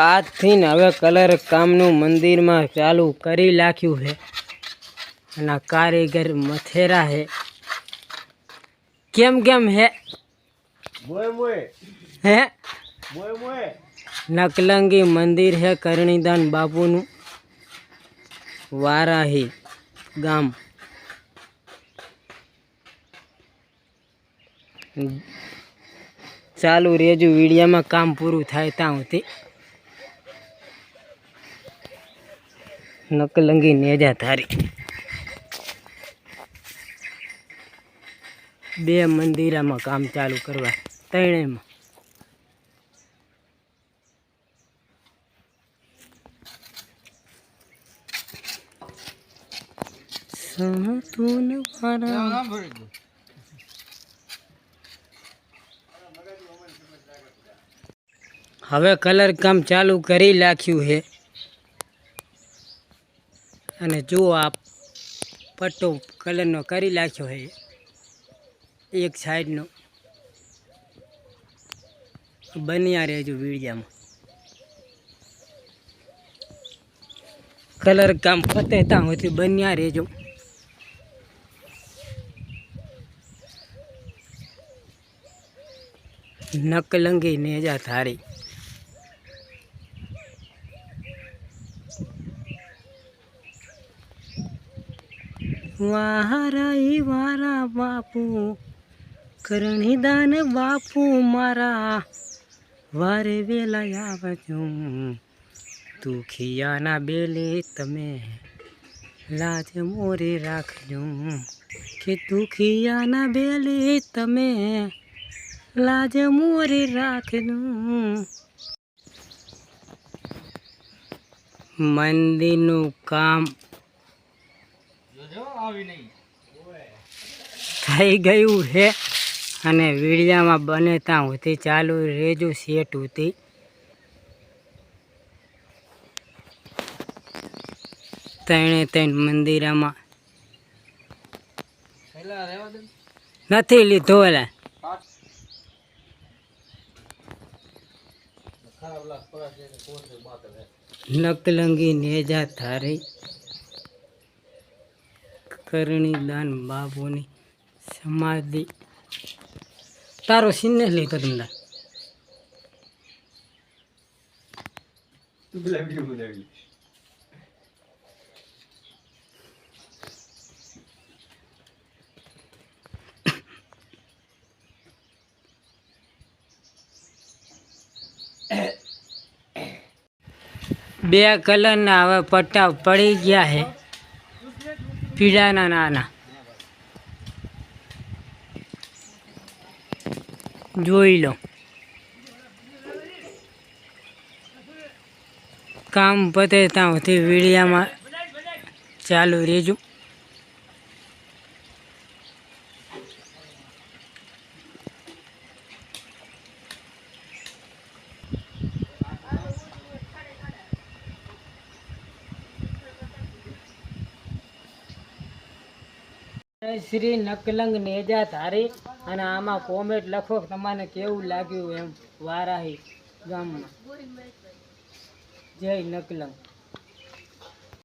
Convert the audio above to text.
આજથી ને હવે કલર કામનું મંદિરમાં ચાલુ કરી નાખ્યું છે. અને કારીગર મથેરા છે. કેમ કેમ હે? હે? નકલંગી મંદિર છે કરણીદાન બાપુનું. વારાહી ગામ. ચાલુ રેજુ વિડીયામાં કામ પૂરું થાય ત્યાં સુધી નકલંગી નેજા ધારી. બે મંદિરામાં કામ ચાલુ કરવા, ત્રણેયમાં. હવે કલર કામ ચાલુ કરી નાખ્યું છે અને જુઓ આ પટ્ટો કલરનો કરી નાખ્યો છે, એક સાઈડનો, બન્યા રહેજો વીડિયામાં. કલર કામ પતે ત્યાં હોતી બન્યા રહેજો. નકલંગી નેજા થારી વારા ઈ વારા બાપુ કરણીદાન બાપુ મારા, વારે વેલા આવજો. દુખિયાના બેલે તમે લાજ મોરે રાખજો. કે દુખિયાના બેલે તમે લાજ મોરે રાખજો. મંદિરનું કામ થઈ ગયું છે અને વીડિયામાં બને ત્યાં હોતી ચાલુ રેજો સેટ હોતી ત્રણે ત્રણ મંદિરામાં નથી લીધો એલા. નકલંગી નેજા થારી કરણીદાન બાપુની સમાધિ. તારો સિન્ને બોલાવી બોલાવી બે કલરના હવે પટ્ટા પડી ગયા છે. પીળાના નાના. જોઈ લો. કામ પતે ત્યાં સુધી વીડિયામાં ચાલુ રહેજો. શ્રી નકલંગ નેજા ધારી અને આમાં કોમેન્ટ લખો તમને કેવું લાગ્યું એમ. વારાહી ગામમાં. જય નકલંગ.